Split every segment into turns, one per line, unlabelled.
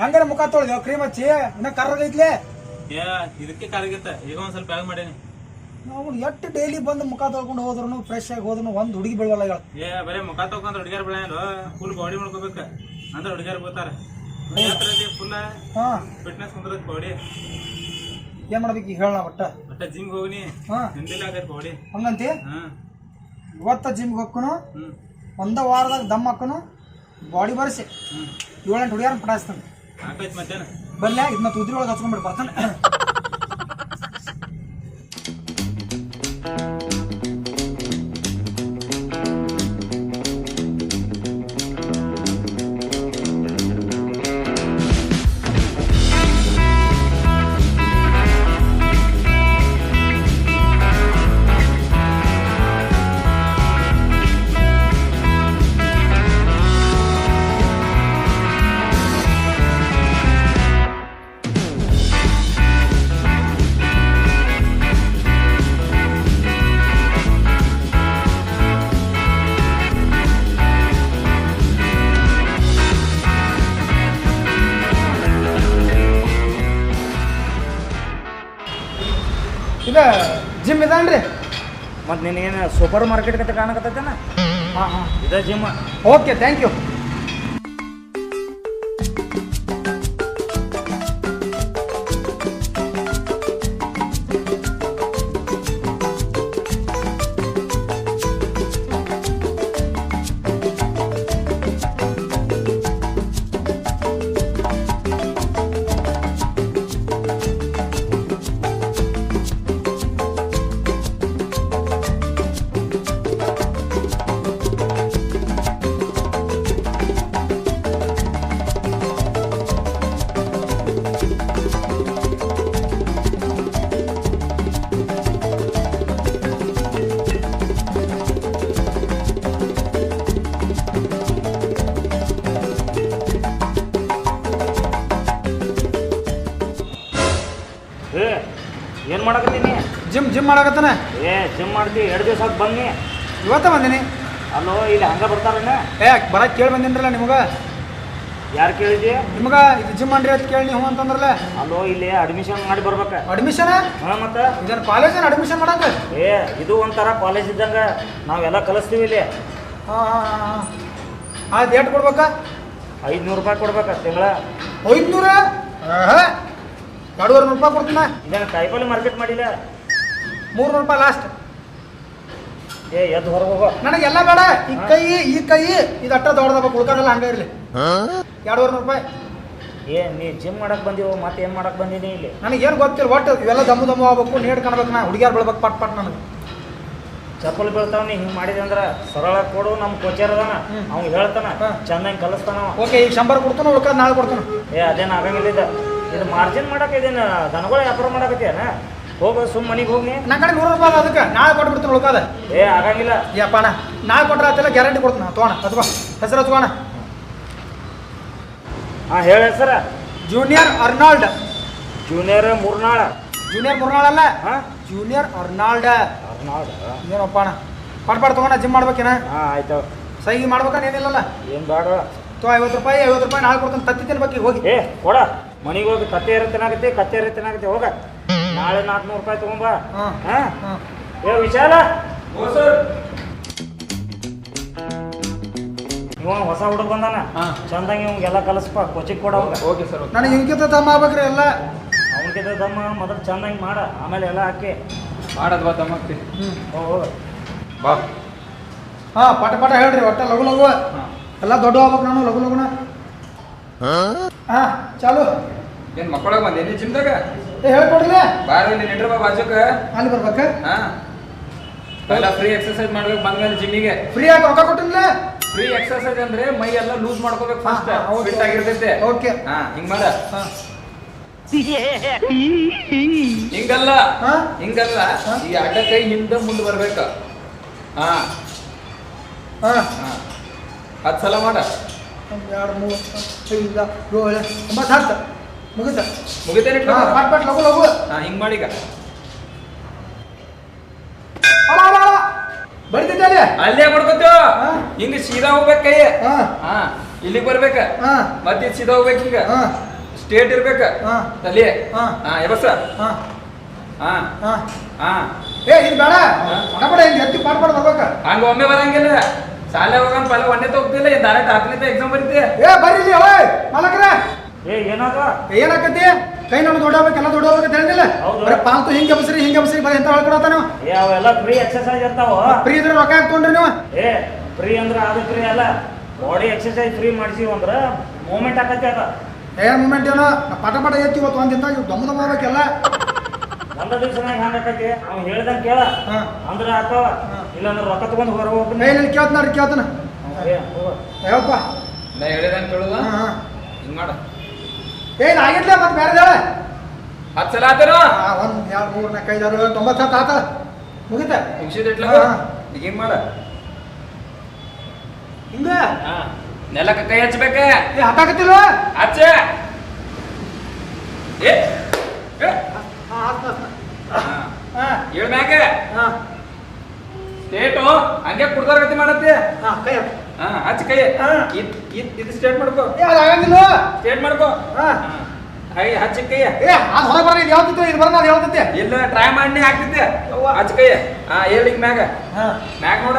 ಹಂಗಾರೆ ಮುಖ ತೊಳ್ದೇವ್ ಕ್ರೀಮ್ ಹಚ್ಚಿ? ಇನ್ನ ಕರ್ರಗೈತ್ಲೆ
ಏ ಇದಕ್ಕೆ ಕರಗಿತ್ತ ಈಗ ಒಂದ್ ಸ್ವಲ್ಪ ಬ್ಯಾಗ್ ಮಾಡೇನಿ?
ನಾವು ಎಷ್ಟು ಡೈಲಿ ಬಂದು ಮುಖ ತೊಳ್ಕೊಂಡು ಹೋದ್ರು ಫ್ರೆಶ್ ಆಗಿ ಹೋದ್ರು ಒಂದ್ ಹುಡುಗಿ ಬೆಳವಲ್ಲ ಹೇಳ
ಏ ಬರೇ ಮುಖ ತೊಗೊಂಡ್ರೆ ಹುಡುಗಿಯರ್ ಬೆಳೆಯಲ್ಲ ಫುಲ್ ಬಾಡಿ ಮಾಡ್ಕೋಬೇಕ. ಅಂದ್ರೆ ಹುಡುಗಿಯರ್ ಬೋತಾರ ಫುಲ್ ಫಿಟ್ನೆಸ್ ಕುಂದ್ರದ್ ಬಾಡಿ
ಏನ್ ಮಾಡ್ಬೇಕು ಈಗ ಹೇಳ ಒಟ್ಟ?
ಬಟ್ಟ ಜಿಮ್ ಹೋಗಿನಿ.
ಹಾ.
ನಿಂದಿಲ್ಲ ಆಗೈತ್ ಬಾಡಿ
ಹಂಗಂತಿ? ಇವತ್ತ ಜಿಮ್ಗೆ ಹೋಗ್ಕನು? ಒಂದ ವಾರದಾಗ ದಮ್ ಹಾಕನು? ಬಾಡಿ ಬರ್ಸಿ. ಏಳೆಂಟು ಹುಡುಗಿಯರ್ ಪಟಾಯಿಸ್ತಾನೆ. ಬರ್ಲಿ ಇದನ್ನ ತುದ್ರಿ ಒಳಗೆ ಹಚ್ಕೊಂಡ್ಬಿಟ್ಟು ಬರ್ತಾನೆ ಇದ ಜಿಮ್ ಇದಾನ್ರಿ?
ಮತ್ತು ನಿನಗೇನು ಸೂಪರ್ ಮಾರ್ಕೆಟ್ ಕತೆ ಕಾಣಕತ್ತೈತೇನ?
ಹಾಂ ಹಾಂ.
ಇದ gym
okay thank you gym ಮಾಡಕತ್ತಾನೆ?
ಏ ಜಿಮ್ ಮಾಡ್ತಿ ಎರಡು ದಿವಸ ಆತ್ ಬನ್ನಿ.
ಇವತ್ತ ಬಂದೀನಿ.
ಅಲ್ಲೋ ಇಲ್ಲಿ ಹಂಗ ಬರ್ತಾರಣ್ಣ
ಏ ಬರಕ್ ಕೇಳಿ ಬಂದಿನ್ರಲ್ಲ ನಿಮಗ?
ಯಾರು ಕೇಳಿದಿ?
ನಿಮಗ ಇದು ಜಿಮ್ ಮಾಡ್ರಿ ಅಂತ ಕೇಳಿ ನೀವು ಅಂತಂದ್ರಲ್ಲ.
ಅಲ್ಲೋ ಇಲ್ಲಿ ಅಡ್ಮಿಷನ್ ಮಾಡಿ ಬರ್ಬೇಕ.
ಅಡ್ಮಿಷನ್
ಹಾ ಮತ್ತ?
ಇದನ್ನ ಕಾಲೇಜ್ ಅಡ್ಮಿಷನ್ ಮಾಡಕ
ಏ ಇದು ಒಂಥರ ಕಾಲೇಜ್ ಇದ್ದಂಗ ನಾವೆಲ್ಲ ಕಲಿಸ್ತೀವಿ ಇಲ್ಲಿ.
ಹಾಂ ಹಾಂ ಹಾಂ ಆಯ್ತು ಏಟ್ ಕೊಡ್ಬೇಕಾ?
ಐದ್ನೂರು ರೂಪಾಯಿ ಕೊಡ್ಬೇಕ ತಿಂಗಳ.
ಐದ್ನೂರ? ಎರಡೂವರೆ ನೂರು ರೂಪಾಯಿ ಕೊಡ್ತೀನ?
ಇದನ್ನ ಕಾಯಿಪಲ್ಲೆ ಮಾರ್ಕೆಟ್ ಮಾಡಿಲ್ಲ?
ಮೂರ್ನೂರು ರೂಪಾಯಿ ಲಾಸ್ಟ್
ಏ ಎದ್ದು ಹೊರಗೆ ಹೋಗೋ.
ನನಗೆಲ್ಲ ಬೇಡ. ಈ ಕೈ ಈ ಕೈ ಇದು ಅಟ್ಟ ದೊಡ್ಡದಪ್ಪ ಉಳ್ಕೋದೆಲ್ಲ ಹಂಗ ಇರಲಿ. ಎರಡೂವರೆ ನೂರು ರೂಪಾಯಿ.
ಏ ನೀ ಜಿಮ್ ಮಾಡಕ್ ಬಂದೀವೋ ಮತ್ತೆ ಏನು ಮಾಡಕ್ ಬಂದಿನಿ ಇಲ್ಲಿ?
ನನಗೇನು ಗೊತ್ತಿಲ್ಲ ಒಟ್ಟು ಇವೆಲ್ಲ ದಮ್ಮು ದಮ್ಮು ಆಗ್ಬೇಕು ನೀಡ್ ಕಾಣ್ಬೇಕು ನಾ ಹುಡುಗಿಯರ್ ಬೀಳ್ಬೇಕು ಪಟ್ ಪಟ್ ನನಗೆ.
ಚಪ್ಪಲ್ ಬೀಳ್ತಾವ ನೀ ಹಿಂಗೆ ಮಾಡಿದೆ ಅಂದ್ರೆ ಸರಳ ಕೊಡು ನಮ್ಮ ಕೋಚರ್ ಅದಾನ. ಅವ್ನು ಹೇಳ್ತಾನ. ಚೆನ್ನಾಗಿ ಕಲಿಸ್ತಾನ.
ಓಕೆ ಈಗ ಶಂಬರ್ ಕೊಡ್ತಾನ ಉಳ್ಕೋದು ನಾಳೆ ಕೊಡ್ತಾನ?
ಏ ಅದೇನ ಆಗಂಗಿಲ್ಲ ಇದು. ಇದು ಮಾರ್ಜಿನ್ ಮಾಡಕ್ಕೆ ಇದೇನ ದನಗಳ ವ್ಯಾಪಾರ ಮಾಡಕತ್ತೀಯನ ಹೋಗ ಸುಮ್ ಮನೆಗೆ ಹೋಗಿ.
ನನ್ನ ಕಡೆ ನೂರು ರೂಪಾಯಿ ಅದ ಅದಕ್ಕೆ ನಾಳೆ ಕೊಟ್ಬಿಡ್ತೀನಿ ಉಳ್ಕೋದ.
ಏ ಆಗಂಗಿಲ್ಲ.
ಯಪ್ಪ ಅಣ್ಣ ನಾಳೆ ಕೊಟ್ರೆ ಆಯ್ತಲ್ಲ ಗ್ಯಾರಂಟಿ ಕೊಡ್ತೀನಿ ತೊಗೋಣ ಹಚ್ಕೋ ಹೆಸರು ಹಚ್ಕೋಣ
ಹಾಂ ಹೇಳ sir
junior Arnold.
Junior ಮುರ್ನಾಳ.
Junior Murnal ಅಲ್ಲ?
ಹಾಂ?
Junior Arnold.
ಅರ್ನಾಲ್ಡ್
ಏನಪ್ಪ ಅಣ್ಣ? ತೊಗೊಂಡ ಜಿಮ್ ಮಾಡ್ಬೇಕೇನ?
ಹಾಂ ಆಯ್ತು.
ಸಹಿ ಮಾಡ್ಬೇಕನ್ನ ಏನಿಲ್ಲಲ್ಲ.
ಏನು ಬೇಡ.
ತೋ ಐವತ್ತು ರೂಪಾಯಿ ಐವತ್ತು ರೂಪಾಯಿ ನಾಳೆ ಕೊಡ್ತೀನಿ. ತತ್ತಿ ತಿನ್ಬೇಕು ಹೋಗಿ.
ಏ ಕೊಡ. ಮನೆಗೆ ಹೋಗಿ ಕತ್ತೆ ಇರೋ ತಿನ್ನಾಕತ್ತಿ ಕತ್ತೆ ಇರೋ ಹೋಗ. ನಾಳೆ ನಾಲ್ಕುನೂರು ರೂಪಾಯಿ ತಗೊಂಬಾ.
ಹಾಂ.
ಏ ವಿಶಾಲ? ಇವ ಹೊಸ ಹುಡುಗ ಬಂದಾನ.
ಹಾ.
ಚಂದಂಗೆ ಇವಂಗೆಲ್ಲ ಕಲಿಸ್ಪ ಕೋಚಿಂಗ್ ಕೊಡ
ಓಕೆ ಸರ್
ನನಗೆ ಇಂಕಿತ ತಮ್ಮ ಆಗ್ಬೇಕ್ರಿ ಎಲ್ಲ.
ಅವನಿಗೆ ತಮ್ಮ ಮೊದಲು ಚಂದಂಗೆ ಮಾಡ ಆಮೇಲೆ ಎಲ್ಲ ಹಾಕಿ.
ಮಾಡದ್ ಬಾ ತಮ್ಮಕ್ತಿ
ಹ್ಞೂ
ಓ
ಬಾ.
ಹಾಂ ಪಟ ಪಟ ಹೇಳ್ರಿ ಒಟ್ಟ ಲಘು ಲಘು. ಎಲ್ಲ ದೊಡ್ಡ ಆಗ್ಬೇಕು ನಾನು ಲಘು ಲಘುನ. ಹಾಂ? ಚಾಲು.
ಏನ್ ಮಕ್ಕಳಾಗ ಬಂದೇನಿ ಜಿಮ್ದಾಗ?
ಏ
ಬಾರ ಇಲ್ಲಿ ನಿಂಡ್ರ ಬಾ ಬಾಜುಕ.
ಅಲ್ಲಿ ಬರ್ಬೇಕ?
ಹಾ. ಎಲ್ಲ ಫ್ರೀ ಎಕ್ಸರ್ಸೈಸ್ ಮಾಡ್ಬೇಕು ಬಂದ್ಮೇಲೆ ಜಿಮ್ಮಿಗೆ
ಫ್ರೀ ಆಗಿ ರೊಕ್ಕ ಕೊಟ್ಟಿಲ್ಲ
ಫ್ರೀ ಎಕ್ಸರ್ಸೈಸ್ ಅಂದ್ರೆ ಮೈ ಎಲ್ಲ ಲೂಸ್ ಮಾಡ್ಕೋಬೇಕು ಫಸ್ಟ್. ಫಿಟ್ ಆಗಿರ್ತೈತೆ.
ಓಕೆ
ಹಾ ಹಿಂಗ್ ಮಾಡ.
ಹಾಂ.
ಹಿಂಗಲ್ಲ.
ಹಾ?
ಹಿಂಗಲ್ಲ. ಈ ಅಡ್ಡ ಕೈ ಹಿಂದೆ ಮುಂದೆ ಬರ್ಬೇಕ. ಹಾ.
ಹಾಂ.
ಹಾ. ಹತ್ತು ಸಲ ಮಾಡ.
ಎರಡು ಮೂರು ಐದು ಒಂಬತ್ತು ಹತ್ತು. ಮುಗಿತ?
ಮುಗಿತೇನೆ
ಪಟ್ ಪಟ್ ಲಗು ಲಗು
ಹಾ ಹಿಂಗ್ ಮಾಡೀಗ.
ಬರ್ತಿದ್ದೆ ಅಲ್ಲ?
ಮಾಡ್ಕೋತೀವ?
ಹಾಂ.
ಹಿಂಗ ಸೀದಾ ಹೋಗ್ಬೇಕ ಕೈ.
ಹಾ.
ಇಲ್ಲಿಗೆ ಬರ್ಬೇಕ?
ಹಾ.
ಮತ್ತೆ ಸೀದಾ ಹೋಗ್ಬೇಕು ಹಿಂಗ?
ಹಾ.
ಸ್ಟೇಟ್ ಇರ್ಬೇಕ?
ಹಾ.
ತಲೆ?
ಹಾ.
ಎಬಸ?
ಹಾ.
ಹಾ.
ಹಾ. ಏ ಇದು ಬೇಡ. ಪಟಪಟ ಹಿಂಗೆ ಎತ್ತಿ ಪಾಟ್ ಪಾಟ್ ಬರ್ಬೇಕ.
ಹಂಗ ಒಮ್ಮೆ ಬರಂಗಿಲ್ಲ. ಶಾಲೆ ಹೋಗಂಗ ಪಲ್ಲ ಒಂದೇ ಹೋಗ್ತಿಲ್ಲ ಡೈರೆಕ್ಟ್ ಹತ್ತನೇ ಎಕ್ಸಾಮ್ ಬರೀತಿ.
ಏ ಬರ್ರಿ ಇಲ್ಲಿ ಓಯ್ ಮಾಲಕ್ರೆ.
ಏ ಏನಾದ
ಏನಾಕತಿ ಕೈ ನಮ್ಮ ದೊಡ್ಡಬೇಕು ಎಲ್ಲ ದೊಡ್ಡಬೇಕು ಅಂತ ಹೇಳಿಲ್ಲ
ಹೌದು.
ಬರೀ ಪಾಲ್ತು ಹಿಂಗೆ ಬಸ್ರಿ ಹಿಂಗೆ ಬಸ್ರಿ ಬರೀ ಎಂತ ಹೇಳ್ಕೊಡತ್ತ ನೀವು
ಏ ಅವೆಲ್ಲ ಫ್ರೀ ಎಕ್ಸರ್ಸೈಸ್ ಇರ್ತಾವ.
ಫ್ರೀ ಇದ್ರೆ ರೊಕ್ಕ ಹಾಕೊಂಡ್ರಿ ನೀವು.
ಏ ಫ್ರೀ ಅಂದ್ರೆ ಅದು ಫ್ರೀ ಅಲ್ಲ. ಬಾಡಿ ಎಕ್ಸರ್ಸೈಸ್ ಫ್ರೀ ಮಾಡಿಸಿವಿ ಅಂದ್ರೆ ಮೂಮೆಂಟ್ ಆಕತಿ ಅದ.
ಏ ಮೂಮೆಂಟ್ ಏನೋ ಪಟ ಪಟ ಎತ್ತಿ ಇವತ್ತು ಒಂದಿಂದ ಇವ್ ದಮ್ಮ ದಮ್ಮ ಆಗ್ಬೇಕೆಲ್ಲ.
ಒಂದ ದಿವ್ಸನಾಗ ಹೆಂಗ ಆಕತಿ? ಅವ್ನು ಹೇಳ್ದಂಗೆ ಕೇಳ.
ಹಾ.
ಅಂದ್ರೆ ಆತವ. ಇಲ್ಲಾಂದ್ರೆ ರೊಕ್ಕ ತಗೊಂಡ್ ಹೊರ
ಏ
ಹೋಗ್ತೀನಿ
ಕೇಳ್ತಾನೆ ಕೇಳ್ತಾನ.
ಕೇಳ್ತಾನ.
ಯಾವಪ್ಪ
ನಾ ಹೇಳಿದಂಗೆ
ಹಾ.
ಹಿಂಗ್ ಮಾಡ.
ಏ ಆಗಿರ್ಲಿ ಮತ್ತೆ ಬೇರೆ ಹೇಳ
ಹತ್ತು ಸಲ ಆತೇನೋ?
ಒಂದು ಎರಡು ಮೂರು ನಾಲ್ಕು ಐದು ಆರು ತೊಂಬತ್ತು ಹತ್ತು ಆತ. ಮುಗಿತ? ಏನು
ಈಗ ಹಿಂಗ್ ಮಾಡ?
ಹಿಂಗ?
ನೆಲಕ್ಕೆ ಕೈ ಹಚ್ಬೇಕ?
ಏ ಹತ್ತಾಕತ್ತಿಲ್ವ?
ಹಚ್ಚ. ಏ ಏ.
ಹಾ ಆತ
ಹಾ.
ಹಾ.
ಏಳ್
ಹಾ.
ಸ್ಟೇಟು? ಹಂಗೆ ಕುಡ್ದಾರ ಗತಿ ಮಾಡತ್ತೆ?
ಹಾ ಕೈ ಹಾಕು.
ಹಾ ಹಚ್ಚ ಕೈ.
ಹಾ.
ಇದ್ ಇದ್ ಇದು ಸ್ಟೇಟ್ ಮಾಡ್ಕೋ.
ಏ ಅದು ಆಗಂಗಿಲ್ಲ.
ಸ್ಟೇಟ್ ಮಾಡ್ಕೋ.
ಹಾ.
ಹಾ. ಕೈ ಹಚ್ಚ ಕೈ.
ಏ ಅದು ಹೊರಗೆ ಬರ ಇದು ಯಾವ್ದಿತ್ತು? ಇದು ಬರೋದು ಅದು ಯಾವ್ದೈತಿ
ಇಲ್ಲ ಟ್ರೈ ಮಾಡಿ ಹಾಕ್ತಿದ್ದೆ
ಯವ್ವ.
ಹಚ್ಚ ಕೈ. ಹಾ ಹೇಳಿಗ್ ಮ್ಯಾಗ.
ಹಾ.
ಮ್ಯಾಗ ನೋಡ.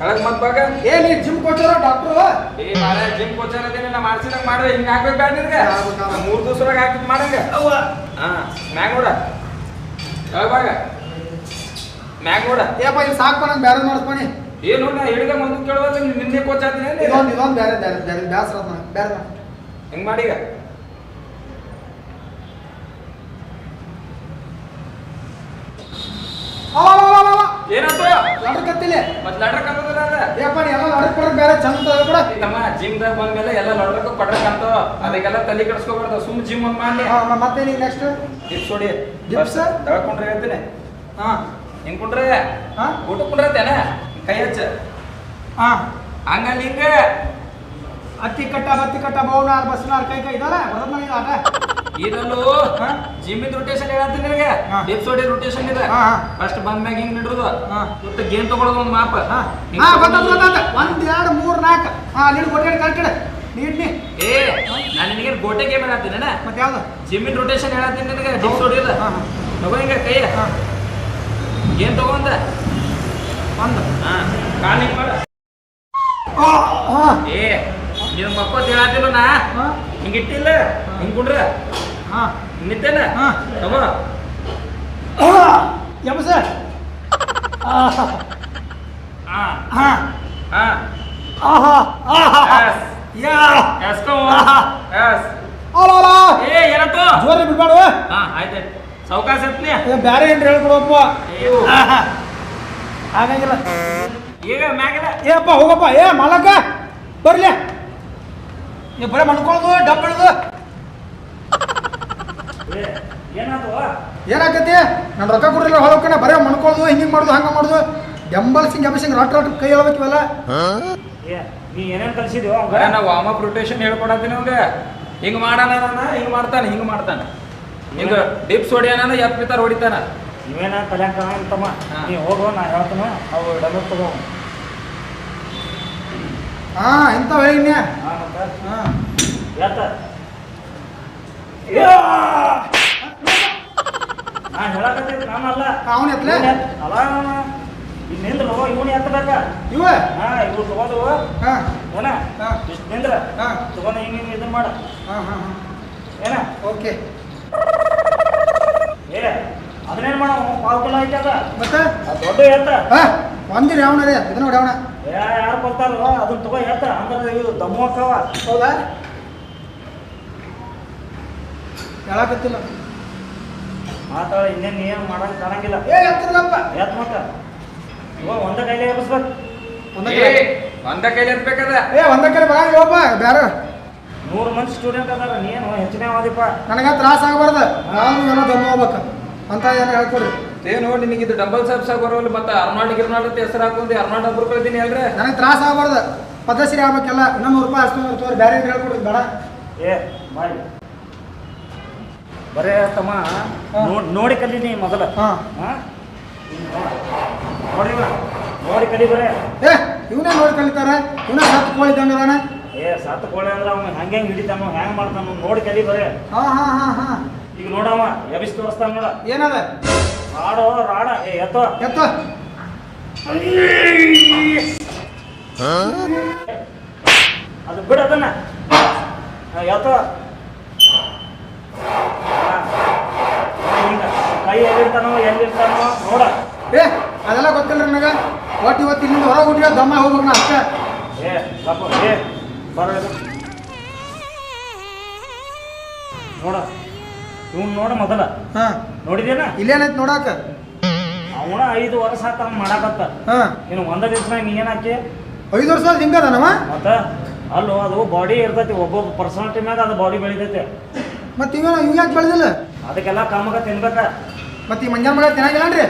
ಕಳಗ್ ಮತ್ ಬಾಗ
ಏ ನೀ ಜಿಮ್ ಕೊಟ್ಟಿರೋ ಡಾಕ್ಟ್ರು
ಏ ಮಾರ ಜಿಮ್ ಕೋಚರ್ ಅದೇನೆ ನಾ ಮಾಡ್ಸಿದಂಗ ಮಾಡ ಹಿಂಗ ಹಾಕ್ಬೇಕು ಬ್ಯಾಡ ನಿನಗೆ.
ಆಗ್ಬೇಕು.
ಮೂರ್ ದಿವಸದಾಗ ಹಾಕಿದ್ ಮಾಡಂಗ.
ಅವ್ವ
ಹಾ ಮ್ಯಾಗ ನೋಡ. ಕೆಳಗ್ ಬಾಗ ಮ್ಯಾಗ ನೋಡ.
ಏಪ್ಪ ಇದು ಸಾಕು ನಂಗೆ ಬೇರೆ ಮಾಡಿಸ್ಕೊನಿ
ಏನು ನಾ ಹೇಳಿದ ಒಂದು ಕೇಳುವಾಗ ನಿನ್ನೆ ಕೋಚ್ ಆದ್ರೆ
ಇದೊಂದು ಇದೊಂದು ಬೇರೆ ಬೇರೆ ಬೇರೆ ನನಗೆ ಬೇರೆ.
ಹೆಂಗ್ ಮಾಡಿ. ಈಗ
ಅವ ಅವ, ಅವ, ಅವ, ಅವ.
ಏನಾಯ್ತು
ಲಡ್ರ್ ಕತ್ತಿಲೆ
ಮತ್ ಲಡ್ರಕ್ ಅಂತದಲ್ಲ ಅದ
ಏಪ್ಪ ಎಲ್ಲ ಲಡ್ರ್ ಕೊಡೋದು ಬೇರೆ ಚಂದ ಕೂಡ.
ನಮ್ಮ ಜಿಮ್ ದಾಗ ಬಂದ್ಮೇಲೆ ಎಲ್ಲ ಲಡ್ರಕ್ ಕೊಡ್ರಕ್ ಅಂತ. ಅದಕ್ಕೆಲ್ಲ ತಲೆ ಕೆಡಿಸ್ಕೋಬಾರ್ದು. ಸುಮ್ ಜಿಮ್ ಒಂದ್ ಮಾಡಿ
ಮತ್ತೆ ನೀ ನೆಕ್ಸ್ಟ್
ಡಿಪ್ಸ್ ಹೊಡಿ? ತಳ್ಕೊಂಡ್ರೆ ಹೇಳ್ತೀನಿ.
ಹಾ.
ಹಿಂಗ್ ಕುಂಡ್ರೆ?
ಹಾ?
ಊಟ ಕುಂಡ್ರತೇನ ಕೈ ಹಚ್ಚ.
ಹಾ
ಹಂಗಲ್ಲಿ ಹಿಂಗೆ
ಅತ್ತಿ ಕಟ್ಟ ಬತ್ತಿ ಕಟ್ಟ ಬೌನಾರ್ ಬಸ್ನಾರ್ ಕೈ ಕೈ ಇದಲ್ಲ ಬರೋದ್ ನನಗೆ ಆಟ
ಇದಲ್ಲೂ
ಹಾ?
ಜಿಮ್ಮಿದ್ ರೊಟೇಷನ್ ಹೇಳತ್ತೀನಿ ನಿನಗೆ. ಡಿಪ್ಸ್ ಹೊಡಿ ರೊಟೇಷನ್ ಇದೆ. ಫಸ್ಟ್ ಬಂದ ಬಂದ್ಮ್ಯಾಗ ಹಿಂಗ್ ನಿಡ್ರದು. ಮತ್ತೆ ಗೇಮ್ ತಗೊಳೋದು ಒಂದು ಮಾಪ.
ಒಂದ್ ಎರಡು ಮೂರ್ ನಾಲ್ಕು. ಹಾ ನೀನು ಕೊಟ್ಟೆ ಕರೆಕ್ಟ್ ನೀಡ್ನಿ
ಏ ನಾನು ನಿನಗೆ ಗೋಟೆ ಗೇಮ್ ಹೇಳತ್ತೀನಿ
ಮತ್ತೆ ಯಾವ್ದು?
ಜಿಮ್ಮಿನ ರೊಟೇಷನ್ ಹೇಳತ್ತೀನಿ ನಿನಗೆ? ಡಿಪ್ಸ್ ಹೊಡಿಯೋದು. ತಗೋ ಹಿಂಗ ಕೈ. ಗೇಮ್ ತಗೊಂಡ
ಒಂದು
ಹಾ ಕಾಲ್ ಏ ನಿನ್ ಮಕ್ಕಳು ಹೇಳತ್ತಿಲ್ಲ ನಾ?
ಹಾ.
ಹಿಂಗ್ ಇಟ್ಟಿಲ್ಲ? ಹಿಂಗ್ ಕುಂಡ್ರ?
ಹಾ.
ನಿಂತೇನ
ಹಾ.
ತಗೋ.
ಯಮ್ಮ ಸರ್. ಜೋರಿ ಬಿಡ್ಬೇಡ.
ಹಾ ಆಯ್ತು. ಸಾವ್ಕಾಶ
ಬೇರೆ ಏನ್ರಿ ಹೇಳ್ಕೊಡಪ್ಪ. ಆಗಂಗಿಲ್ಲ.
ಈಗ ಮ್ಯಾಗಿಲ್ಲ.
ಏಪ್ಪ ಹೋಗಪ್ಪ. ಏ ಮಾಲಕ ಬರ್ಲಿ. ನೀವು ಬರೀ ಮಣ್ಕೊಳ್ದು ಡಬ್ ಏನಾಗತ್ತೆ
ನನ್ನ ಏನಾದು
ಏನಾಕತಿ ನಾನು ರೊಕ್ಕ ಕೊಡ್ರಿಲ್ಲ ಹೊಲಕ್ಕನ ಬರೀ ಮಣ್ಕೊಳ್ದು ಹಿಂಗೆ ಮಾಡೋದು ಹಂಗೆ ಮಾಡೋದು. ಡೆಂಬಲ್ ಸಿಂಗ್ ಎಬ್ಬಸಿಂಗ್ ರಟ್ ರಟ್ ಕೈ ಹೇಳ್ಬೇಕು ಇವೆಲ್ಲ.
ಏ ನೀ ಏನೇನ್ ಕಲಿಸಿದ್ಯೋ
ಬರ ನಾ ವಾರ್ಮ್ ಅಪ್ ರೊಟೇಷನ್ ಹೇಳ್ಕೊಡತ್ತೀನಿ ಅವ್ಗೆ ಹಿಂಗ್ ಮಾಡಾನ ಹಿಂಗೆ ಮಾಡ್ತಾನೆ ಹಿಂಗ ಮಾಡ್ತಾನೆ. ಹಿಂಗ ಡಿಪ್ಸ್ ಹೊಡಿಯಾನ ಎತ್ತ ಬಿತ್ತಾರ ಹೊಡಿತಾನ.
ಇವೇನ ಕಲ್ಯಾಣ ಅಂತಮ್ಮ. ನೀ ಹೋಗು ನಾ ಹೇಳ್ತಾನ ಅವು ಡಬಲ್ ತಗೋ.
ಹಾ ಇಂತ ಹೇಳಿನ್ಯ
ಹಾ ನಾ ಹೇಳಕತ್ತೀನಿ ನಾನಲ್ಲ
ಅವನ್
ಅಲ್ಲ ಇಲ್ಲಿ ನಿಂದ್ರು ಇವನು ಎತ್ತಬೇಕ.
ಇವ?
ಹಾ ಇವ್ರು ತಗೊಂಡು
ಹಾ.
ಏನ?
ಹಾ.
ಇಷ್ಟು ನಿಂದ್ರ.
ಹಾ.
ತಗೊಂಡು ಹಿಂಗೆ ಹಿಂಗೆ ಇದನ್ನ ಮಾಡ.
ಹಾ ಹಾ ಹಾ.
ಏನ?
ಓಕೆ.
ಏ ಅದನ್ನೇನು ಮಾಡ ಪಾವು ಕಿಲೋ ಐತದ
ಮತ್ತೆ?
ಅದು ದೊಡ್ಡ ಎತ್ತ
ಅವನ ರೀ ಇದನ್ನ ನೋಡಿ ಅವನ
ಯಾ ಯಾರು ಕೊಡ್ತಾರೋ ಅದನ್ನ ತಗೋ ಎತ್ತ ಅಂದ್ರೆ ಇವು ದಮ್ಮು ಹಾಕವ
ಹೌದಾ? ಹೇಳಕತ್ತಿಲ್ಲ.
ಮಾತಾಡ ಇನ್ನೇನು ಏನು ಮಾಡಕ್ ಕಾಣಂಗಿಲ್ಲ.
ಏ ಎತ್ತಿರಪ್ಪ
ಎತ್ ಮತ್ತ. ಇವಾಗ ಒಂದ ಕೈಲಿ ಎಬ್ಸ್ಬೇಕು.
ಒಂದ
ಏ
ಕಡೆ
ಒಂದ ಕೈಲಿ ಎತ್ಬೇಕದ
ಏ ಒಂದ ಕೈಲಿ ಬರ ಬೇರೆ ಬ್ಯಾರೆ.
ನೂರು ಮಂದಿ ಸ್ಟೂಡೆಂಟ್ ಅದಾರ ನೀನು ಹೆಚ್ಚಿನ ಓದಿಪ್ಪ
ನನಗ ತ್ರಾಸ ಆಗಬಾರ್ದು. ನಾನು ಏನೋ ದಮ್ಮ ಹೋಗ್ಬೇಕು ಅಂತ ಏನೋ ಹೇಳ್ಕೊಡಿ.
ಏನು ನಿಮಗೆ ಇದು ಡಂಬಲ್ ಸಬ್ಸ್ ಬರೋಲ್ಲ ಮತ್ತೆ ಅರ್ನಾಡ್ ಗಿರ್ನಾಡ್ ಅಂತ ಹೆಸರು ಹಾಕೊಂಡು ಅರ್ನಾಡ್ ಒಬ್ರು ಕಳ್ತೀನಿ ಅಲ್ರಿ
ನನಗೆ ತ್ರಾಸ ಆಗ್ಬಾರ್ದು. ಪದ್ಧತಿ ಆಗ್ಬೇಕಲ್ಲ ನಮ್ಮ ರೂಪಾಯಿ ಅಷ್ಟು ತೋರಿ ಬೇರೆ ಹೇಳ್ಕೊಡ್ರಿ ಬೇಡ.
ಏ ಮಾಡಿ. ಬರೇ ತಮ್ಮ ನೋಡಿ ನೋಡಿ ಕಲೀನಿ ಮೊದಲ.
ಹಾಂ.
ಹಾ? ಹಿಂಗ್ ನೋಡ್. ನೋಡಿ. ನೋಡಿ ಕಲಿ ಬರೇ.
ಏ ಇವನೇ ನೋಡಿ ಕಲಿತಾರೆ. ಇವನೇ ಸತ್ತು ಕೋಳಿ ಇದ್ದಂಗೆ ಅದಾನ
ಏ ಸತ್ತು ಕೋಳಿ ಅಂದ್ರೆ ಅವ್ನು ಹಂಗೆ ಹಿಡಿತಾನು ಹ್ಯಾಂಗ್ ಮಾಡ್ತಾನು ಮಾಡ್ತಾನೋ ನೋಡಿ ಕಲಿ ಬರೇ.
ಹಾ ಹಾ ಹಾ ಹಾ.
ಈಗ ನೋಡವ ಎಬಿಸ್ ತೋರಿಸ್ತಾನ ನೋಡ.
ಏನದ?
ರಾಡೋ ರಾಡ ಏ ಎತ್ತೋ.
ಎತ್ತು.
ಅದು ಬಿಡು ಅದನ್ನ. ಎತ್ತೋ. ಕೈ ಎಲ್ಲಿರ್ತಾನೋ ಎಲ್ಲಿರ್ತಾನೋ ನೋಡ.
ಏ ಅದೆಲ್ಲ ಗೊತ್ತಿಲ್ಲ ನನಗೆ. ಒಟ್ಟು ಇವತ್ತು ಇಲ್ಲಿಂದ ಹೊರಗೆ ಹುಟ್ಟಿರೋ ದಮ್ಮ ಹೋಗ್ಬೇಕು ನಾ ಅಷ್ಟೇ.
ಏ ಪಾಪ ಏ ಬರೋದು ನೋಡ. ಇವ್ನು ನೋಡ ಮೊದಲ.
ಹಾ.
ನೋಡಿದೇನ
ಇಲ್ಲೇನೈತ್ ನೋಡಾಕ?
ಅವನ ಐದು ವರ್ಷ ಆತ ಮಾಡಾಕತ್ತ.
ಹಾ.
ಇನ್ನು ಒಂದ ದಿವ್ಸನಾಗ ನೀ ಏನಾಕಿ
ಐದು ವರ್ಷ ಹಿಂಗದನವ
ಮತ್ತ? ಅಲ್ಲೋ ಅದು ಬಾಡಿ ಇರ್ತೈತಿ ಒಬ್ಬೊಬ್ಬ ಪರ್ಸನಾಲಿಟಿ ಮ್ಯಾಗ ಅದು ಬಾಡಿ ಬೆಳಿತೈತಿ.
ಮತ್ತೆ ಇವ ಇವ್ ಯಾಕೆ ಬೆಳೆದಿಲ್ಲ?
ಅದಕ್ಕೆಲ್ಲ ಕಾಮಗ ತಿನ್ಬೇಕ.
ಮತ್ತೆ ಈ ಮಂಜಾನ ಮಗ ತಿನ್ನಾಗಿಲ್ಲನ್ರಿ?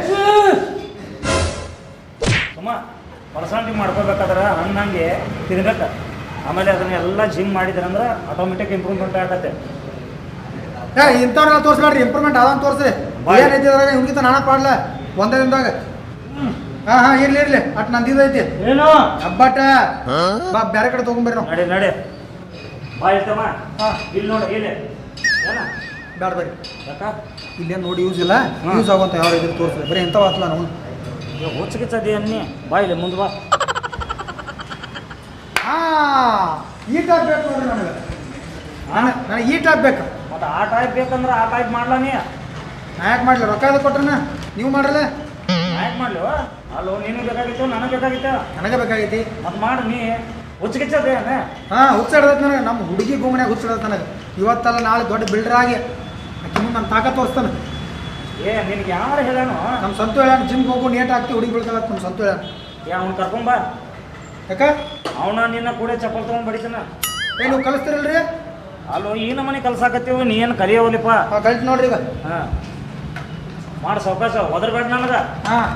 ಸುಮ್ಮ ಪರ್ಸನಾಲಿಟಿ ಮಾಡ್ಕೋಬೇಕಾದ್ರೆ ಹಂಗೆ ತಿನ್ಬೇಕ. ಆಮೇಲೆ ಅದನ್ನೆಲ್ಲ ಜಿಮ್ ಮಾಡಿದ್ರಂದ್ರೆ ಆಟೋಮೆಟಿಕ್ ಇಂಪ್ರೂವ್ಮೆಂಟ್ ಆಗತ್ತೆ.
ಏ ಇಂಥವ್ರೆಲ್ಲ ತೋರಿಸ್ಬೇಡ್ರಿ ಇಂಪ್ರೂವ್ಮೆಂಟ್ ಅದಂತ ತೋರಿಸ್ರಿ
ಏನ್
ಏನೈತಿ ಅದ್ರಾಗ ಇವ್ಗಿಂತ ನಾನ ಪಾಡ್ಲ? ಒಂದೇ ದಿನದಾಗ. ಹಾ ಹಾ ಇರ್ಲಿ ಇರ್ಲಿ. ಅಟ್ ನಂದು ಐತಿ.
ಏನು?
ಹಬ್ಬಟ ಬಾ ಬೇರೆ ಕಡೆ ತಗೊಂಬರ್ರಿ ನಾವು.
ನಡಿ ನಡಿ. ಬಾ ಇರ್ತಮ್ಮ
ಹಾ.
ಇಲ್ಲಿ ನೋಡಿ ಇಲ್ಲಿ
ಬೇಡ ಬರ್ರಿ.
ಯಾಕ?
ಇಲ್ಲೇನು ನೋಡಿ ಯೂಸ್ ಇಲ್ಲ. ಯೂಸ್ ಆಗುವಂತ ಯಾವ ಇದ್ರು ತೋರಿಸ್ರಿ. ಬರೀ ಎಂತ ಆತ್ಲ ನಾವು.
ಹುಚ್ಚಗಿಚ್ಚದಿ ಅನ್ನಿ. ಬಾ ಇಲ್ಲಿ ಮುಂದೆ ಬಾ.
ಹಾ ಈ ಟೈಪ್ ಬೇಕು ನೋಡ್ರಿ ನನಗೆ. ನನಗೆ ನನಗೆ ಈ ಟೈಪ್ ಬೇಕು
ಮತ್ತೆ ಆ ಟೈಪ್ ಬೇಕಂದ್ರೆ ಆ ಟೈಪ್ ಮಾಡ್ಲಾ ನೀ?
ನಾ ಯಾಕೆ ಮಾಡ್ಲಿ? ರೊಕ್ಕ ಅದು ಕೊಟ್ರನ? ನೀವು ಮಾಡಲ್ಲ
ಯಾಕೆ ಮಾಡ್ಲಿ ಅಲ್ಲೋ ನೀನು ಬೇಕಾಗಿತ್ತು ನನಗೆ ಬೇಕಾಗಿತ್ತು.
ನನಗೆ ಬೇಕಾಗೈತಿ
ಮತ್ತೆ ಮಾಡಿ ನೀ. ಹುಚ್ಚಗಿಚ್ಚದೆ
ಹಾ ಹುಚ್ಚಾಡ್ದೈತೆ ನನಗೆ. ನಮ್ಮ ಹುಡುಗಿ ಗುಮನ್ಯಾಗ ಹುಚ್ಚಾಡ್ದೈತೆ ನನಗೆ. ಇವತ್ತಲ್ಲ ನಾಳೆ ದೊಡ್ಡ ಬಿಲ್ಡರ್ ಆಗಿ. ಆಕೆ ಮುಂದೆ ನನ್ನ ತಾಕತ್ ತೋರಿಸ್ತಾನೆ.
ಏ ನಿನಗೆ ಯಾರು ಹೇಳಾನು
ನಮ್ಮ ಸಂತು ಹೇಳಾನು ಜಿಮ್ಗೆ ಹೋಗು ನೇಟ್ ಹಾಕ್ತಿ ಹುಡುಗಿ ಬೀಳ್ತಾಳ ನಮ್ಮ ಸಂತು ಹೇಳ್ಯಾನ.
ಏ ಅವ್ನು ಕರ್ಕೊಂಬಾ
ಯಾಕ?
ಅವನ ನಿನ್ನ ಕೂಡ ಚಪ್ಪಲ್ ತೊಗೊಂಡು ಬಡಿತಾನ.
ಏನು ಕಲಿಸ್ತಿರಲ್ರಿ?
ಅಲ್ಲೋ ಈ ನಮನೆ ಕಲ್ಸಾಕತ್ತೀವಿ ನೀ ಏನು ಕಲಿಯೋಲಿಪ್ಪ
ಹಾಂ ಕಲ್ತು ನೋಡ್ರಿ ಈಗ.
ಹಾಂ. ಮಾಡಿ ಸಾವಕಾಶ ಒದರ್ಬೇಡ ನನಗೆ.
ಹಾಂ.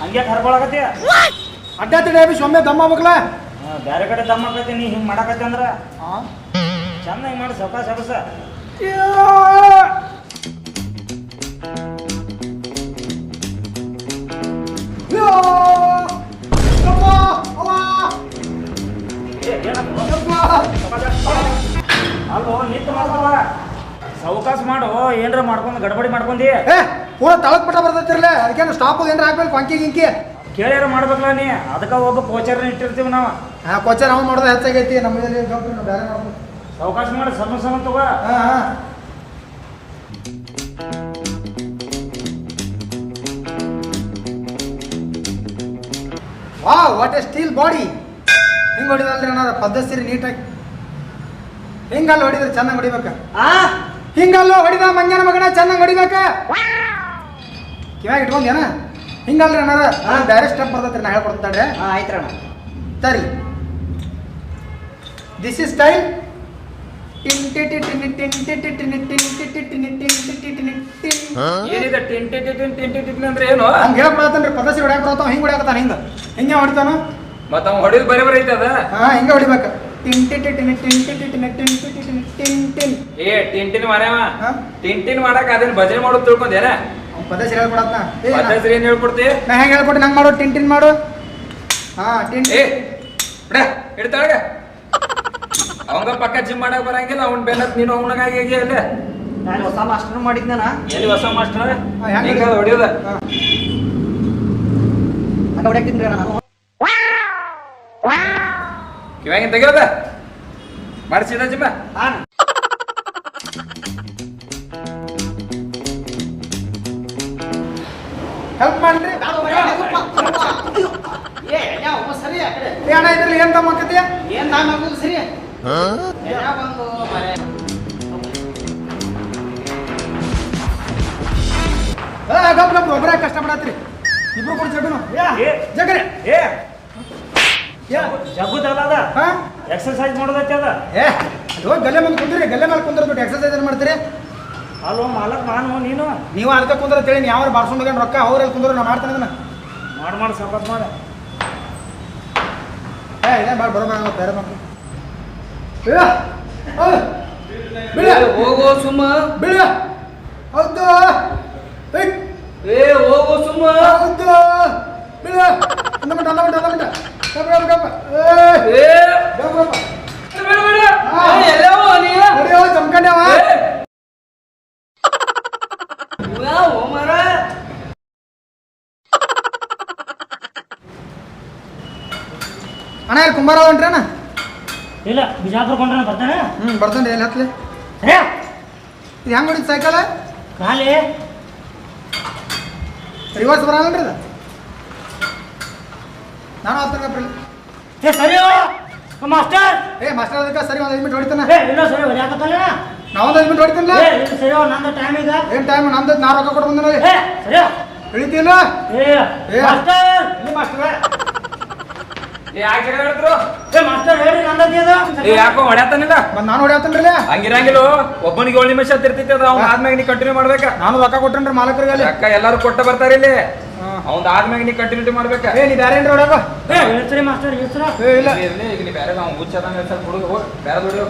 ಹಂಗೆ ಕರ್ಕೊಳಕತ್ತೀಯ
ಅಡ್ಡಾತಿ ಸೊಮ್ಮೆ ದಮ್ಮ ಆಗ್ಬೇಕಲ್ಲ?
ಬೇರೆ ಕಡೆ ದಮ್ಮ ಆಗತ್ತೆ ನೀ ಹಿಂಗೆ ಮಾಡಕತ್ತೆ ಅಂದ್ರೆ?
ಹಾಂ.
ಚೆನ್ನಾಗಿ ಮಾಡಿ ಸಾವಕಾಶ ಸಾವಕಾಶ ಅಲ್ಲೋ ನಿಂತು ಮಾಡ್ತಾವ ಸಾವಕಾಶ ಮಾಡು ಏನ್ರ ಮಾಡ್ಕೊಂಡು ಗಡಬಡಿ ಮಾಡ್ಕೊಂಡಿ.
ಏ ಪೂರ ತಳಕ್ ಪಟ ಬರ್ತೈತಿರ್ಲೆ. ಅದಕ್ಕೇನು ಸ್ಟಾಪ್ ಏನ್ರ ಹಾಕ್ಬೇಕು ಕೊಂಕಿ ಗಿಂಕಿ?
ಕೇಳ್ಯಾರ ಮಾಡ್ಬೇಕಲ್ಲ ನೀ? ಅದಕ್ಕೆ ಒಬ್ಬ ಕೋಚರ್ನ ಇಟ್ಟಿರ್ತೀವಿ ನಾವು.
ಹಾ ಕೋಚರ್ ಅವ್ನು ಮಾಡೋದು ಹೆಚ್ಚಾಗೈತಿ. ನಮ್ಮಲ್ಲಿ ಬೇರೆ ಮಾಡ್ಬೇಕು
ಸಾವಕಾಶ ಮಾಡಿ ಸಮ ಸಮ ತಗೋ.
ಹಾಂ ಹಾಂ. ವಾಟ್ ಎ ಸ್ಟೀಲ್ ಬಾಡಿ ಹಿಂಗೆ ಹೊಡಿದಲ್ರಿ ಅಣ್ಣ ಪದ್ಧತಿ ನೀಟಾಗಿ ಹಿಂಗಲ್ಲ ಹೊಡಿದ್ರೆ ಚೆನ್ನಾಗಿ ಹೊಡಿಬೇಕ ಹಿಂಗಲ್ಲ ಹೊಡಿದ ಮಂಗ್ಯನ ಮಗನ ಚೆನ್ನಾಗಿ ಹೊಡಿಬೇಕ ಕಿವ್ಯಾಗ ಇಟ್ಕೊಂಡ್ಯಾನ ಹಿಂಗಲ್ರಿ ಅಣ್ಣ ಬೇರೆ ಸ್ಟೆಪ್ ಬರ್ತೈತ್ರಿ ನಾ ಹೇಳ್ಕೊಡ್ತಾಡ್ರೆ
ಆಯ್ತಣ್ಣ
ಸರಿ ದಿಸ್ ಇಸ್ ಸ್ಟೈಲ್ ಟಿನ್ ಟಿ ಟಿ ಟಿನ್ ಟಿ ಟಿ ಟಿ ಟಿನ್ ಟಿನ್ ಟಿ ಟಿ ಟಿನ್ ಟಿನ್ ಟಿ ಟಿ ಟಿನ್ ಟಿ
ಏನಿದೆ ಟಿನ್ ಟಿ ಟಿ ಟಿ ಅಂದ್ರೆ ಏನು
ಹಂಗೆ ಹೇಳಕ್ ಬರತ್ತಾನ್ರಿ ಪದಸಿ ಹೊಡ್ಯಾಕ ಬರತ್ತಾವ ಹಿಂಗೆ ಹೊಡ್ಯಾಕತ್ತಾನ ಹಿಂಗೆ ಹಿಂಗೆ ಹೊಡಿತಾನ
ಮತ್ತ ಅವ್ ಹೊಡಿದ್ ಬರೀ ಬರೀ ಐತೆ ಅದ
ಹಾ ಹಿಂಗ ಹೊಡಿಬೇಕ ಟಿನ್ ಟಿ ಟಿ ಟಿನ್ ಟಿನ್ ಟಿ ಟಿ ಟಿನ್ ಟಿನ್ ಟಿ ಟಿ ಟಿನ್ ಟಿನ್ ಟಿನ್
ಏ ಟಿನ್ ಟಿನ್ ಮಾರ್ಯಾವ
ಹಾ?
ಟಿನ್ ಟಿನ್ ಮಾಡಕ್ ಅದೇನ್ ಭಜನೆ ಮಾಡು ತಿಳ್ಕೊಂಡೇನ
ಅವ್ನ್ ಪದಸಿ ಹೇಳ್ಕೊಡತ್ನ ಏ
ಮತ್ತೆ
ನಾ-
ಹೆಸ್ರು ಏನ್ ಹೇಳ್ಕೊಡ್ತಿ
ನಾ ಹೆಂಗೆ ಹೇಳ್ಕೊಟ್ಟು ನಂಗೆ ಮಾಡು ಟಿನ್ ಟಿನ್ ಮಾಡು ಹಾ ಟಿನ್
ಏ ಬಿಡ ಇಡ್ತಾಳಗ ಅವಂಗ ಪಕ್ಕ ಜಿಮ್ ಮಾಡಕ್ ಬರಂಗಿಲ್ಲ ಅವ್ನ ಬೆನ್ನತ್ ನೀನು ಅವನಾಗಿ ಅಲ್ಲೇ
ನಾನು ಹೊಸ ಮಾಸ್ಟರ್ ಮಾಡಿದ್ನ
ಎಲ್ಲಿ ಹೊಸ ಮಾಸ್ಟರ್
ಹೆಂಗ್
ಹೊಡಿಯೋದ.
ಹಂಗ ನಾನು
ಕಿವಾಗಿನ ತೆಗಿಯೋದ? ಮಾಡಿಸಿದ ಜಿಮ್ಮ
ಹಾಂ
ಹೆಲ್ಪ್ ಮಾಡ್ರಿ.
ಏ ಯಾವ ಸರಿ ಆ ಕಡೆ.
ಏ ಅಣ್ಣ ಇದ್ರಲ್ಲಿ ಏನ್ ತಮ್ಮ ಕತೆ
ಏನ್ ನಾನು ಆಗೋದು ಸರಿ? ಬಂದು
ಒಬ್ಬರೇ ಕಷ್ಟ ಪಡತ್ರಿ. ಇಬ್ರು ಕೂಡ ಜಗನು
ಏ
ಜಗರಿ
ಏ
ಯಾ
ಜಗ್ಗುದಲ್ಲ ಎಕ್ಸರ್ಸೈಸ್ ಮಾಡೋದೈತೆ ಅದ?
ಏ ಅದು? ಹೋಗಿ ಗಲ್ಲೆ ಮೇಲೆ ಕುಂದ್ರಿ ಗಲ್ಲೆ ಮೇಲೆ ಕುಂದ್ರದ್ಬಿಟ್ಟು ಎಕ್ಸರ್ಸೈಸ್ ಏನು ಮಾಡ್ತೀರಿ?
ಅಲ್ಲೋ ಮಾಲಕ್ ನಾನು ನೀನು?
ನೀವು ಅದಕ್ಕೆ ಕುಂದ್ರ ತಿಳಿ ಯಾವ ಬಾರ್ಸೊಂಡ್ ರೊಕ್ಕ ಅವ್ರಲ್ಲಿ ಕುಂದ್ರು ನಾ ಮಾಡ್ತಾನೆ ಅದನ್ನ.
ಮಾಡಿ ಮಾಡಿ ಸಾವಕಾಶ ಮಾಡಿ.
ಏ ಇದೇ ಮಾಡಿ ಬರೋ ಬೇರೆ ಏ, ಏ, ಬೀಳ
ಹೋಗೋ ಸುಮ್ಮ.
ಬೀಳ ಹೌದು. ಏಯ್,
ಏ ಹೋಗೋ ಸುಮ್ಮ.
ಹೌದು. ಅಂದ ಮಟ್ಟ ಅಂದ ಮಟ್ಟ ಅಂದ ಮಟ್ಟ ಅಣ್ಣ ಇಲ್ಲಿ ಕುಂಬಾರ ಹೊಂಟ್ರಿ ಅಣ್ಣ?
ಇಲ್ಲ ಬಿಜಾಪುರ ಕೊಂಡ್ರೆ ಬರ್ತಾನೆ.
ಹ್ಞೂ ಬರ್ತೇನೆ ಎಲ್ಲಿ ಹತ್ಲೆ?
ಏ
ಇದು ಹೆಂಗೆ ಸೈಕಲ್
ಖಾಲಿ.
ರಿವರ್ಸ್ ಬರಲ್ಲನ್ರಿ ಇದು? ನಾನು ಹತ್ತಂಗಪ್ಪ
ಏ ಸರಿ ಮಾಸ್ಟರ್?
ಏ ಮಾಸ್ಟರ್ ಅದಕ್ಕೆ ಸರಿ ಒಂದು ಐದು ಮಿನಿಟ್ ಹೊಡಿತಾನೆ.
ಏ ಇಲ್ಲ ಸರಿ ಹೊಡ್ಯಾಕತ್ತಲ್ಲ
ನಾ ಒಂದು ಐದು ಮಿನಿಟ್ ಹೊಡಿತೀನಿಲ್ಲ.
ಏ ಇಲ್ಲ ಸರಿ ನಂದು ಟೈಮ್ ಈಗ.
ಏನು ಟೈಮ್ ನಂದು ನಾ ರೊಕ್ಕ ಕೊಟ್ಟು ಬಂದ
ಏ ಸರಿ
ಇಳಿತಿಲ್ಲ
ಏ
ಏ.
ಮಾಸ್ಟರ್?
ಇಲ್ಲಿ ಮಾಸ್ಟರ್.
ಯಾಕೆ ಜಗಳ ಹೇಳಿದ್ರು
ಏ ಮಾಸ್ಟರ್ ಹೇಳಿ ನಂದತಿ ಅದು
ಏ ಯಾಕೋ ಹೊಡ್ಯಾತಾನಿಲ್ಲ?
ಮತ್ತು ನಾನು ಹೊಡಿಯತ್ತನ್ರಿ
ಹಂಗಿರಂಗಿಲ್ಲ ಒಬ್ಬನಿಗೆ ಏಳು ನಿಮಿಷ ತಿರ್ತಿತ್ತು ಅದು ಅವ್ನ ಆದ್ಮ್ಯಾಗ ನಿ ಕಂಟಿನ್ಯೂ ಮಾಡ್ಬೇಕಾ?
ನಾನು ರೊಕ್ಕ ಕೊಟ್ಟನ್ರಿ ಮಾಲಕರಿಗೆ ಅಲ್ಲಿ.
ಅಕ್ಕ ಎಲ್ಲಾರು ಕೊಟ್ಟ ಬರ್ತಾರ ಇಲ್ಲಿ. ಅವ್ನ ಆದ್ಮ್ಯಾಗ ನೀ ಕಂಟಿನ್ಯೂಟಿ ಮಾಡ್ಬೇಕ?
ಏ ನೀ ಬ್ಯಾರೆ ಏನ್ರಿ ಹೊಡ್ಯಾಕ?
ಏ ಹೇಳ್ತೀರಿ ಮಾಸ್ಟರ್ ಹೆಸರು
ಏ ಇಲ್ಲ.
ಇರ್ಲಿ, ಈಗ ನೀ ಬೇರೆ ಅವ್ನು ಹುಚ್ಚದಂಗ ಸ್ವಲ್ಪ ಹುಡುಗ ಹೋಗ್ ದುಡಿಯೋ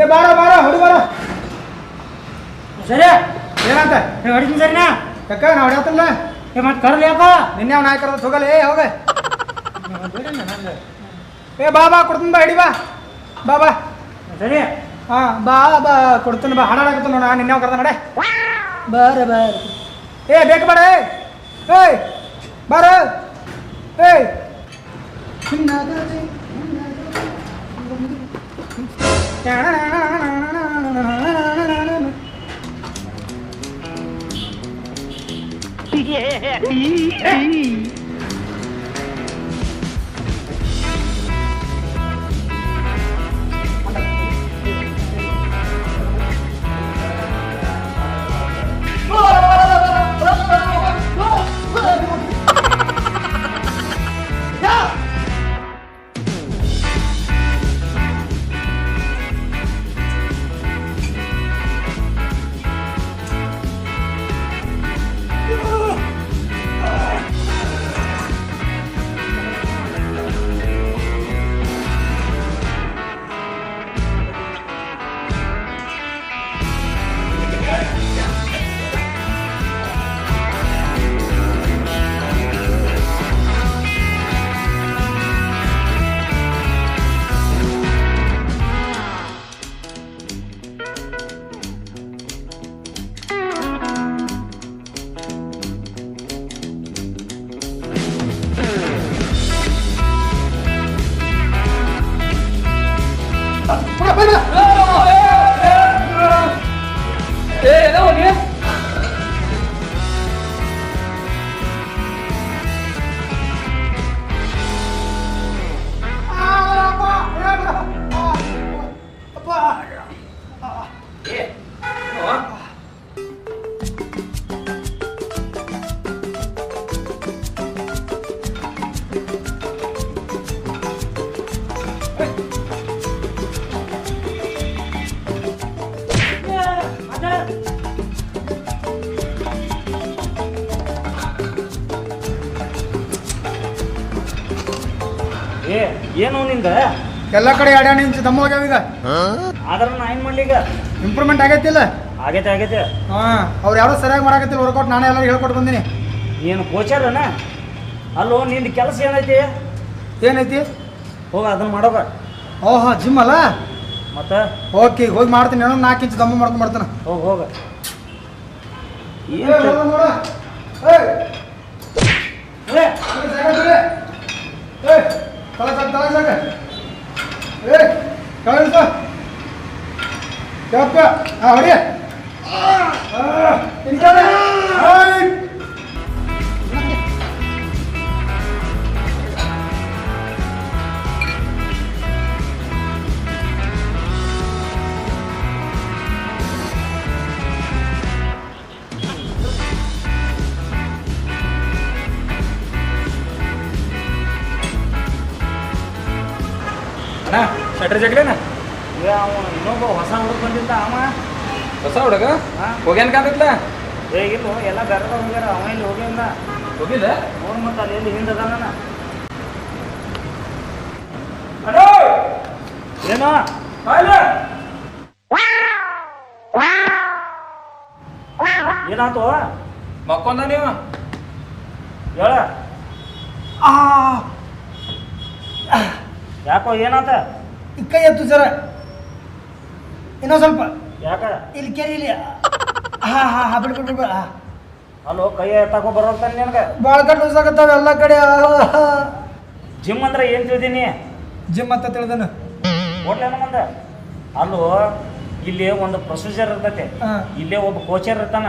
ಏ ಬಾರೋ ಬಾರೋ ಹುಡುಗ ಬಾರ.
ಸರಿ.
ಏನಂತ?
ಏ ಹೊಡಿತೀನಿ ಸರಿನಾ?
ಯಾಕ ನಾ ಹೊಡ್ಯಾತಲ್ಲ?
ಏ ಮತ್ತೆ ಕರ್ಲಿ ಯಾಕ?
ನಿನ್ನೆ ಅವ್ನ ನಾಯಕರದ ಹೋಗಲ್ಲ ಏ ಹೋಗ. ಏ ಬಾ ಬಾ ಕೊಡ್ತೀನಿ ಬಾ ಹಿಡಿ ಬಾ. ಬಾ ಬಾ.
ಸರಿ.
ಬಾ ಬಾ ಕೊಡ್ತೀನಿ ಬಾ ಹಾಡಾಡಕತ್ತ ನೋಡ ನಿನ್ನೆ ಅವ್ನು ಕರ್ದ ನಡೆ ಬಾರ ಬಾರ ಏ ಬೇಕು ಬೇಡ ಏ ಏಯ್ ಬಾರ ಏಯ್
ಏ
ಎಲ್ಲ ಕಡೆ ಎರಡ ಇಂಚ್ ದಮ್ಮ ಹೋಗ್ಯಾವ ಈಗ.
ಆದ್ರೆ ನಾ ಏನು ಮಾಡ್ಲಿ ಈಗ?
ಇಂಪ್ರೂವ್ಮೆಂಟ್ ಆಗೈತಿಲ್ಲ?
ಆಗೈತೆ ಆಗೈತೆ.
ಹಾ ಅವ್ರು ಯಾರು ಸರಿಯಾಗಿ ಮಾಡಾಕತ್ತಿಲ್ಲ ವರ್ಕೌಟ್ ನಾನೇ ಎಲ್ಲರೂ ಹೇಳ್ಕೊಟ್ಟು ಬಂದೀನಿ.
ಏನು ಕೋಚರನ ಅಲ್ಲೋ ನಿಂದು ಕೆಲಸ ಏನೈತಿ?
ಏನೈತಿ?
ಹೋಗ ಅದನ್ನ ಮಾಡೋಗ
ಓಹೋ ಜಿಮ್ ಅಲ್ಲ?
ಮತ್ತೆ?
ಓಕೆ ಹೋಗಿ ಮಾಡ್ತೀನಿ ಏನೋ ನಾಲ್ಕು ಇಂಚ್ ದಮ್ಮ ಮಾಡ್ಕೊಂಡು ಮಾಡ್ತಾನೆ
ಹೋಗ ಹೋಗ.
ಏ,
ಏನು
ತಲೆ ಸಾಕು, ತಲೆ ಸಾಕು. ಏಯ್, ಕೆಳಗೆ
ನಟರ ಜಗಲೇನ?
ಈಗ ಅವ ಇನ್ನೊಬ್ಬ ಹೊಸ ಹುಡುಗ ಬಂದಿದ್ದ ಅವ.
ಹೊಸ ಹುಡುಗ? ಹೋಗ್ಯಾನ ಕಾಂತೈತ್ಲ
ಏ ಇಲ್ಲ ಎಲ್ಲ ಬೇರೆ ಹೋಗ್ಯಾರ ಅವ ಇಲ್ಲಿ ಹೋಗ್ಯಾನ?
ಹೋಗಿಲ್ಲ?
ಅವ್ನು ಮತ್ತೆ ಅಲ್ಲಿ ಎಲ್ಲಿ ಹಿಂದೆ ಅದಾನ ಅಡೋ ಏನೋ? ಏನಾಯ್ತು
ಮಕ್ಕೊಂದ ನೀವು?
ಹೇಳ. ಯಾಕೋ ಏನಾತ?
ಕೈ ಎತ್ತು ಸರ. ಇನ್ನೊಂದು ಸ್ವಲ್ಪ.
ಯಾಕ?
ಇಲ್ಲಿ ಕೇಳಿ ಇಲ್ಲಿ. ಹಾ ಹಾ ಹಾ ಬಿಡು ಬಿಡು ಬಿಡು
ಅಲ್ಲೋ ಕೈ ತಗೋ ಬರೋತಾನೆ ನಿನಗೆ?
ಭಾಳ ಕಡೆ ಉಸಾಕತ್ತಾವ ಎಲ್ಲ ಕಡೆ.
ಜಿಮ್ ಅಂದ್ರೆ ಏನು ತಿಳಿದೀನಿ?
ಜಿಮ್ ಅಂತ ತಿಳಿದನು.
ಹೋಟ್ಲೇನ ಮುಂದೆ ಅಲ್ಲೋ ಇಲ್ಲಿ ಒಂದು ಪ್ರೊಸೀಜರ್ ಇರ್ತೈತೆ. ಇಲ್ಲೇ ಒಬ್ಬ ಕೋಚರ್ ಇರ್ತಾನ.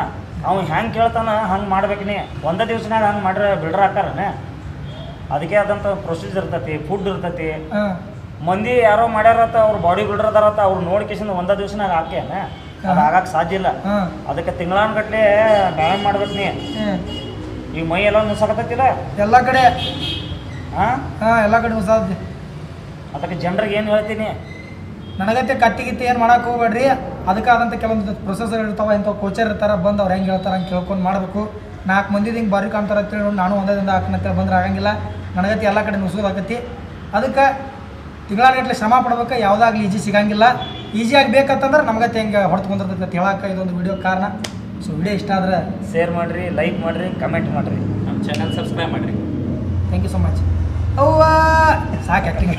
ಅವ್ನು ಹೆಂಗೆ ಕೇಳ್ತಾನ ಹಂಗೆ ಮಾಡ್ಬೇಕು ನೀ. ಒಂದೇ ದಿವಸನಾಗ ಹಂಗೆ ಮಾಡ್ರೆ ಬಿಲ್ಡರ್ ಹಾಕಾರನ ಅದಕ್ಕೆ ಆದಂಥ ಪ್ರೊಸೀಜರ್ ಇರ್ತೈತಿ ಫುಡ್ ಇರ್ತೈತಿ. ಮಂದಿ ಯಾರೋ ಮಾಡ್ಯಾರತ್ತ ಅವ್ರ ಬಾಡಿ ಬಿಲ್ಡರ್ ಅದಾರತ್ತ ಅವ್ರು ನೋಡ್ಕೇಸಿಂದ ಒಂದೇ ದಿವಸನಾಗ ಹಾಕ್ಯಾನ. ಅದು ಆಗಕ್ಕೆ ಸಾಧ್ಯ ಇಲ್ಲ.
ಅದಕ್ಕೆ
ಅದಕ್ಕೆ ತಿಂಗಳಾನ್ಗಟ್ಲೆ ವ್ಯಾಯಾಮ ಮಾಡ್ಬೇಕು ನೀ.
ಈ
ಈಗ ಮೈ ಎಲ್ಲ ನುಸಾಕತ್ತೈತಿಲ್ಲ
ಎಲ್ಲ ಕಡೆ.
ಹಾಂ
ಹಾಂ ಎಲ್ಲ ಕಡೆ
ಅದಕ್ಕೆ ಜನರಿಗೆ ಏನು ಹೇಳ್ತೀನಿ?
ನನಗತ್ತೆ ಕತ್ತಿ ಗಿತ್ತಿ ಏನು ಮಾಡಕ್ಕೆ ಹೋಗ್ಬೇಡ್ರಿ. ಅದಕ್ಕಾದಂಥ ಕೆಲವೊಂದು ಪ್ರೊಸೆಸರ್ ಇರ್ತಾವ ಇಂಥ ಕೋಚರ್ ಇರ್ತಾರೆ ಬಂದು ಅವ್ರು ಹೆಂಗೆ ಹೇಳ್ತಾರೆ ಹಂಗೆ ಕೇಳ್ಕೊಂಡು ಮಾಡಬೇಕು. ನಾಲ್ಕು ಮಂದಿ ಹಿಂಗೆ ಬಾರಿ ಕಾಣ್ತಾರೆ ಅಂತೇಳಿ ನೋಡಿ ನಾನು ಒಂದೇ ದಿನ ಹಾಕನಂತೇಳಿ ಬಂದ್ರೆ ಆಗಂಗಿಲ್ಲ. ನನಗತ್ತೆ ಎಲ್ಲ ಕಡೆ ನುಸೋದು ಆಕತಿ ಅದಕ್ಕೆ ತಿಂಗಳಾಗಟ್ಲೆ ಶ್ರಮ ಪಡ್ಬೇಕು ಯಾವುದಾಗ್ಲಿ ಈಜಿ ಸಿಗಂಗಿಲ್ಲ. ಈಜಿಯಾಗಿ ಬೇಕಂತಂದ್ರೆ ನಮಗತ್ತೆ ಹೆಂಗೆ ಹೊಡ್ಕೊಂಡ್ಬರ್ತೈತೆ ಅಂತ ಹೇಳಕ್ಕೆ ಇದೊಂದು ವಿಡಿಯೋ ಕಾರಣ. ಸೊ ವಿಡಿಯೋ ಇಷ್ಟ ಆದ್ರೆ
ಶೇರ್ ಮಾಡಿರಿ ಲೈಕ್ ಮಾಡಿರಿ ಕಮೆಂಟ್ ಮಾಡಿರಿ.
ನಮ್ಮ ಚಾನಲ್ ಸಬ್ಸ್ಕ್ರೈಬ್ ಮಾಡಿರಿ.
ಥ್ಯಾಂಕ್ ಯು ಸೊ ಮಚ್ ಅವ್ವ! ಸಾಕು ಆ್ಯಕ್ಟಿಂಗ್